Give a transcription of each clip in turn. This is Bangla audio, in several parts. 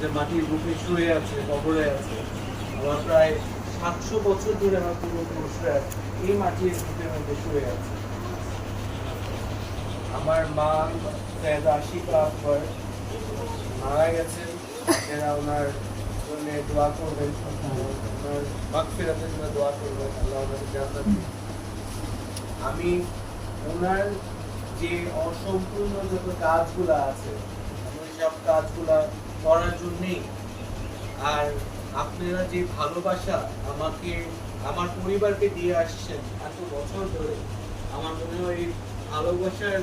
যে মাটির বুকে শুয়ে আছে, কবরে আছে প্রায় সাতশো বছর ধরে আমার এই মাটির মধ্যে শুয়ে আছে আমার মা মারা গেছেন এরা ওনার জন্য দোয়া করবেন, ওনার মাগফিরাতের জন্য দোয়া করবেন, আল্লাহ ওনাকে। আমি ওনার যে অসম্পূর্ণ যত কাজগুলো আছে ওই কাজগুলা করার জন্যেই। আর আপনারা যে ভালোবাসা আমাকে, আমার পরিবারকে দিয়ে আসছেন এত বছর ধরে, আমার মনে হয় ভালোবাসার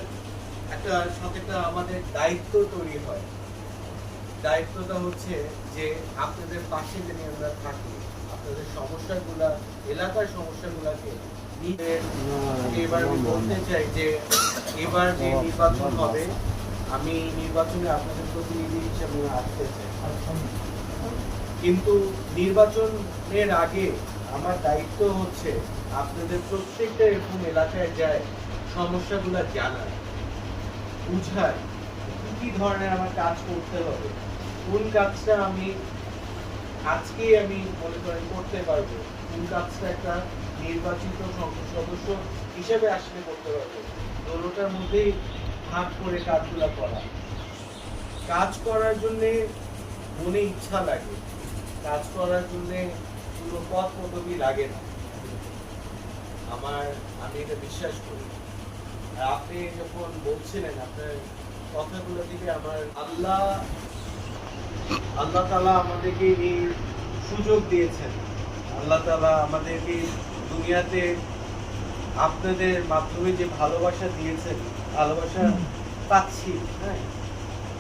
একটা সাথে আমাদের দায়িত্ব তৈরি হয়। দায়িত্বটা হচ্ছে যে আপনাদের পাশে যেন আমরা থাকি, আপনাদের সমস্যাগুলা, এলাকার সমস্যাগুলাকে এবার বলতে চাই যে এবার যে নির্বাচন হবে আমি নির্বাচনে আপনাদের প্রতিনিধি হিসেবে আসতে চাই। কিন্তু নির্বাচনের আগে আমার দায়িত্ব হচ্ছে আপনাদের প্রত্যেকটা এরকম এলাকায় যায় সমস্যাগুলো জানার বুঝায় কি কি ধরনের আমার কাজ করতে হবে, কোন কাজটা আমি আজকেই আমি মনে করেন করতে পারব, কোন কাজটা একটা নির্বাচিত সংসদ সদস্য হিসেবে আসলে করতে পারব, দোনোটার মধ্যেই ভাগ করে কাজগুলো করা। কাজ করার জন্যে মনে ইচ্ছা লাগে। কাজ করার জন্যে কোনো পথ পদবি লাগে না। আমার, আমি এটা বিশ্বাস করি। আর আপনি যখন বলছিলেন আপনার কথাগুলো থেকে আমার আল্লাহ আল্লাহ তালা আমাদেরকে এই সুযোগ দিয়েছেন। আল্লাহ তালা আমাদেরকে দুনিয়াতে আপনাদের মাধ্যমে যে ভালোবাসা দিয়েছেন ভালোবাসা পাচ্ছি হ্যাঁ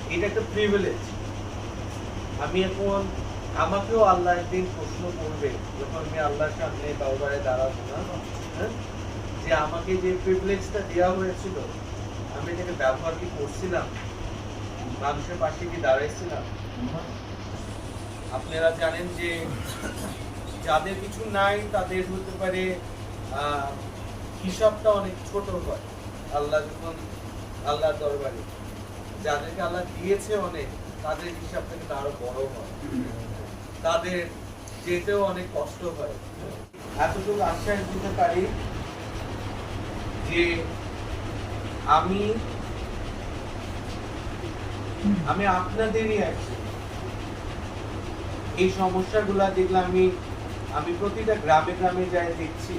এটা একটা প্রিভিলেজ আমি এখন আমাকেও আল্লাহ একদিন প্রশ্ন করবে যখন আমি আল্লাহর সামনে দরবারে দাঁড়াবো না? হ্যাঁ? যে আমাকে যে প্রিভিলেজটা দেওয়া হয়েছিল আমি এটাকে ব্যবহার কি করছিলাম? মানুষের পাশে কি দাঁড়াইছিলাম? আপনারা জানেন যে যাদের কিছু নাই তাদের হতে পারে আহ, হিসাবটা অনেক ছোট হয়। আল্লাহ যখন আল্লাহর দরবারে যাদেরকে আল্লাহ দিয়েছে অনেক, তাদের হিসাবটা কিন্তু আরও বড় হয়। তাদের যেতেও অনেক কষ্ট হয়। এতটুকু আশ্বাস দিতে পারি যে আমি আমি আপনাদেরই আছি এই সমস্যাগুলা দেখলে আমি আমি প্রতিটা গ্রামে গ্রামে যাই দেখছি।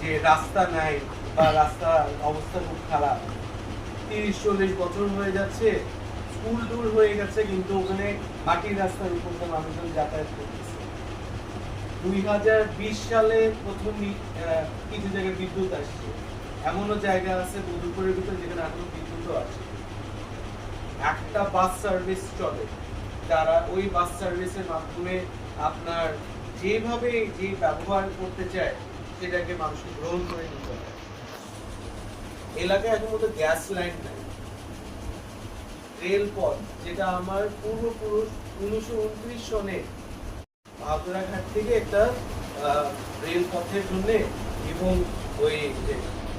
যে রাস্তা নাই বা রাস্তার অবস্থা খুব খারাপ। তিরিশ, চল্লিশ বছর হয়ে যাচ্ছে, স্কুল দূর হয়ে গেছে, কিন্তু ওখানে মাটির রাস্তার উপর দিয়ে মানুষজন যাতায়াত করতেছে। দুই হাজার বিশ সালে প্রথম কিছু জায়গায় বিদ্যুৎ আসছে। এমনও জায়গা আছে মধুপুরের ভিতরে যেখানে এখনও বিদ্যুৎও আছে একটা বাস সার্ভিস চলে। তারা ওই বাস সার্ভিসের মাধ্যমে আপনার যেভাবে যে ব্যবহার করতে চায় সেটাকে মানুষকে গ্রহণ করে নিতে হয়। এলাকায় এখন মতো গ্যাস লাইন নাই। রেলপথ যেটা আমার পূর্বপুরুষ উনিশশো উনত্রিশ সনে বাহাদুরাঘাট থেকে একটা রেলপথের জন্য এবং ওই যে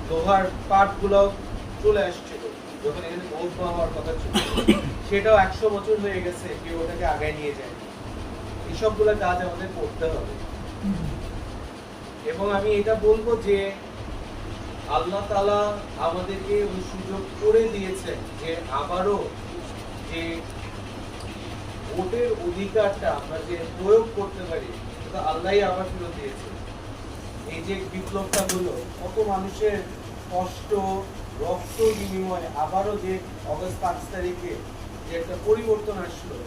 লোহার পাটগুলো চলে আসছিল, যখন এখানে মহকুমা হওয়ার কথা ছিল, সেটাও একশো বছর হয়ে গেছে, কেউ ওটাকে আগায় নিয়ে যায় এইসবগুলো কাজ আমাদের করতে হবে। এবং আমি এটা বলব যে আল্লাহ তালা আমাদেরকে ওই সুযোগ করে দিয়েছেন যে আবারও যে ভোটের অধিকারটা আমরা যে প্রয়োগ করতে পারি, সেটা আল্লাহই আবার ফেরত দিয়েছে এই যে বিপ্লবটা হলো, কত মানুষের কষ্ট, রক্ত বিনিময়ে আবারও যে অগস্ট পাঁচ তারিখে যে একটা পরিবর্তন আসলো,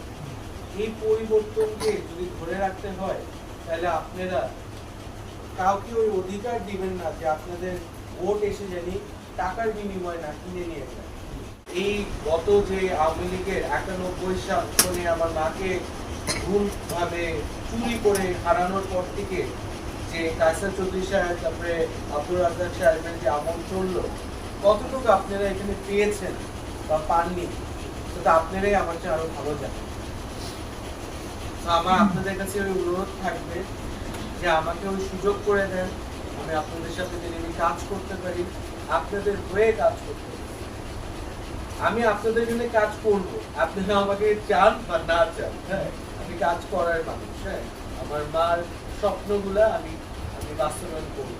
এই পরিবর্তনকে যদি ধরে রাখতে হয়, তাহলে আপনারা কাউকে ওই অধিকার দিবেন না যে আপনাদের ভোট এসে জানি টাকার বিনিময়ে না কিনে নিয়ে এই গত যে আওয়ামী লীগের একানব্বই সাল সনে আমার মাকে ভুলভাবে চুরি করে হারানোর পর থেকে যে কায়সার চৌধুরী সাহেব, তারপরে আব্দুল রাজাক সাহেবের যে আমল চলল, কতটুকু আপনারা এখানে পেয়েছেন বা পাননি, সেটা আপনারাই আমার চেয়ে আরও ভালো জানেন। আমার, আপনাদের কাছে ওই অনুরোধ থাকবে যে আমাকে ওই সুযোগ করে দেন, আমি আপনাদের সাথে যদি আমি কাজ করতে পারি, আপনাদের হয়ে কাজ করতে পারি। আমি আপনাদের জন্য কাজ করব। আপনারা আমাকে চান বা না চান হ্যাঁ? আমি কাজ করার মানুষ হ্যাঁ? আমার মার স্বপ্নগুলা আমি আমি বাস্তবায়ন করব।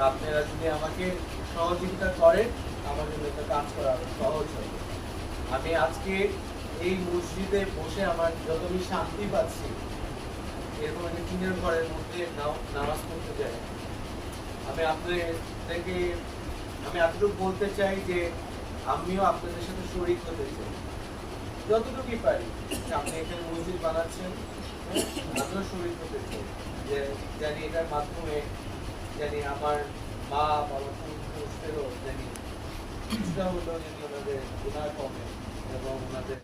আপনারা যদি আমাকে সহযোগিতা করেন, আমার জন্য এটা কাজ করা সহজ হবে। আমি আজকে এই মসজিদে বসে আমার যত শান্তি পাচ্ছি এরকম টিনের ঘরের মধ্যে নামাজ পড়তে যাই আমি আপনাদেরকে আমি এতটুকু বলতে চাই যে আমিও আপনাদের সাথে শরীর হতে চাই। যতটুকুই পারি আপনি এখানে মসজিদ বানাচ্ছেন হ্যাঁ, আমিও শরীর হতে চাই। যে জানি এটার মাধ্যমে জানি আমার মা বাবা পুরুষদেরও জানি। কিছুটা হলেও যদি ওনাদের গুণার কমে এবং ওনাদের